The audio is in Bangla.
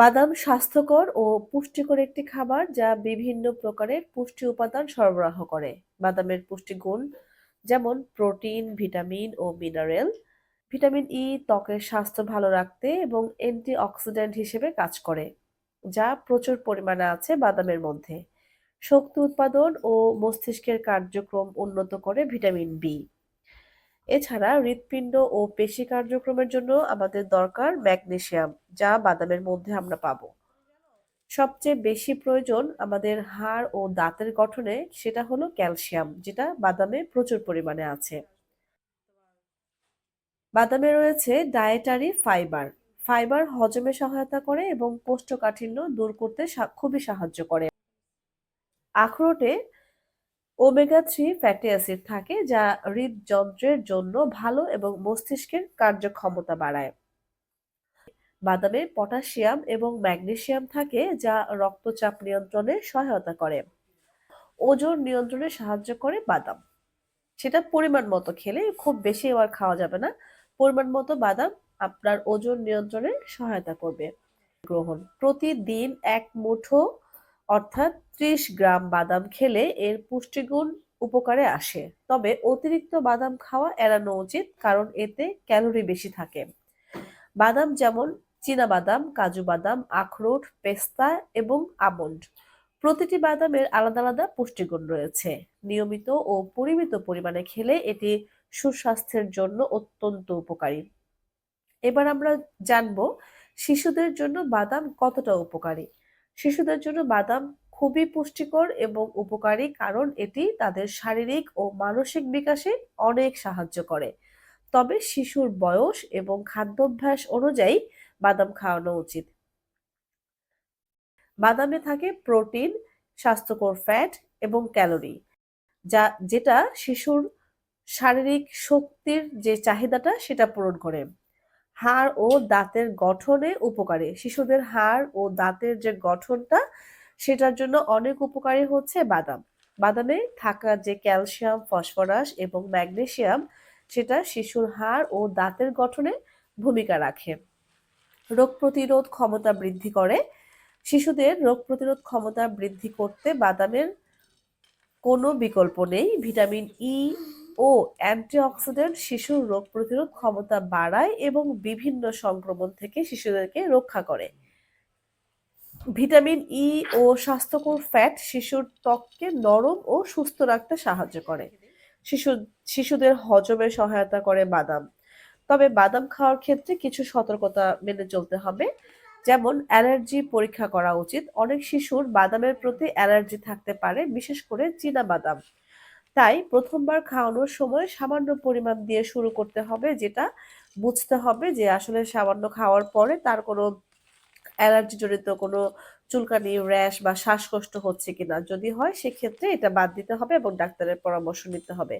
বাদাম স্বাস্থ্যকর ও পুষ্টিকর একটি খাবার যা বিভিন্ন প্রকারের পুষ্টি উপাদান সরবরাহ করে। বাদামের পুষ্টিগুণ যেমন প্রোটিন, ভিটামিন ও মিনারেল। ভিটামিন ই ত্বকের স্বাস্থ্য ভালো রাখতে এবং অ্যান্টিঅক্সিডেন্ট হিসেবে কাজ করে, যা প্রচুর পরিমাণে আছে বাদামের মধ্যে। শক্তি উৎপাদন ও মস্তিষ্কের কার্যক্রম উন্নত করে ভিটামিন বি এছাড়া হৃৎপিণ্ড ও পেশি কার্যক্রমের জন্য আমাদের দরকার ম্যাগনেশিয়াম, যা বাদামের মধ্যে আমরা পাবো। সবচেয়ে বেশি প্রয়োজন আমাদের হাড় ও দাঁতের গঠনে, সেটা হলো ক্যালসিয়াম, যেটা বাদামে প্রচুর পরিমাণে আছে। বাদামে রয়েছে ডায়েটারি ফাইবার। ফাইবার হজমে সহায়তা করে এবং কোষ্ঠকাঠিন্য দূর করতে খুবই সাহায্য করে। আখরোটে ওমেগা থ্রি ফ্যাটি অ্যাসিড থাকে যা হৃদযন্ত্রের জন্য ভালো এবং মস্তিষ্কের কার্যক্ষমতা বাড়ায়। বাদামে পটাশিয়াম এবং ম্যাগনেসিয়াম থাকে যা রক্তচাপ নিয়ন্ত্রণে সহায়তা করে। ওজন নিয়ন্ত্রণে সাহায্য করে বাদাম। সেটা পরিমাণ মতো খেলে খুব বেশি আবার খাওয়া যাবে না। পরিমাণ মতো বাদাম আপনার ওজন নিয়ন্ত্রণে সহায়তা করবে। গ্রহণ। প্রতিদিন এক মুঠো অর্থাৎ ত্রিশ গ্রাম বাদাম খেলে এর পুষ্টিগুণ উপকারে আসে। তবে অতিরিক্ত বাদাম খাওয়া এড়ানো উচিত, কারণ এতে ক্যালোরি বেশি থাকে। বাদাম যেমন চীনা বাদাম, কাজু বাদাম, আখরোট, পেস্তা এবং আমন্ড। প্রতিটি বাদামের আলাদা আলাদা পুষ্টিগুণ রয়েছে। নিয়মিত ও পরিমিত পরিমাণে খেলে এটি সুস্বাস্থ্যের জন্য অত্যন্ত উপকারী। এবার আমরা জানব শিশুদের জন্য বাদাম কতটা উপকারী। শিশুদের জন্য বাদাম খুবই পুষ্টিকর এবং উপকারী কারণ এটি তাদের শারীরিক ও মানসিক বিকাশে অনেক সাহায্য করে। তবে শিশুর বয়স এবং খাদ্যাভ্যাস অনুযায়ী বাদাম খাওয়ানো উচিত। বাদামে থাকে প্রোটিন, স্বাস্থ্যকর ফ্যাট এবং ক্যালোরি, যা, যেটা শিশুর শারীরিক শক্তির যে চাহিদাটা সেটা পূরণ করে। হাড় ও দাঁতের গঠনে উপকারী। শিশুদের হাড় ও দাঁতের যে গঠনটা, সেটার জন্য অনেক উপকারী হচ্ছে বাদাম। বাদামে থাকা যে ক্যালসিয়াম, ফসফরাস এবং ম্যাগনেসিয়াম, সেটা শিশুর হাড় ও দাঁতের গঠনে ভূমিকা রাখে। রোগ প্রতিরোধ ক্ষমতা বৃদ্ধি করে। শিশুদের রোগ প্রতিরোধ ক্ষমতা বৃদ্ধি করতে বাদামের কোনো বিকল্প নেই। ভিটামিন ই ও অ্যান্টিঅক্সিডেন্ট শিশুর রোগ প্রতিরোধ ক্ষমতা বাড়ায় এবং বিভিন্ন সংক্রমণ থেকে শিশুদেরকে রক্ষা করে। ভিটামিন ই ও স্বাস্থ্যকর ফ্যাট শিশুর ত্বককে নরম ও সুস্থ রাখতে সাহায্য করে। শিশু, শিশুদের হজমে সহায়তা করে বাদাম। তবে বাদাম খাওয়ার ক্ষেত্রে কিছু সতর্কতা মেনে চলতে হবে। যেমন, অ্যালার্জি পরীক্ষা করা উচিত। অনেক শিশুর বাদামের প্রতি অ্যালার্জি থাকতে পারে, বিশেষ করে চীনা বাদাম। তাই প্রথমবার খাওয়ানোর সময় সামান্য পরিমাণ দিয়ে শুরু করতে হবে, যেটা বুঝতে হবে যে আসলে সামান্য খাওয়ার পরে তার কোনো অ্যালার্জি জড়িত কোনো চুলকানি, র্যাশ বা শ্বাসকষ্ট হচ্ছে কিনা। যদি হয়, সেক্ষেত্রে এটা বাদ দিতে হবে এবং ডাক্তারের পরামর্শ নিতে হবে।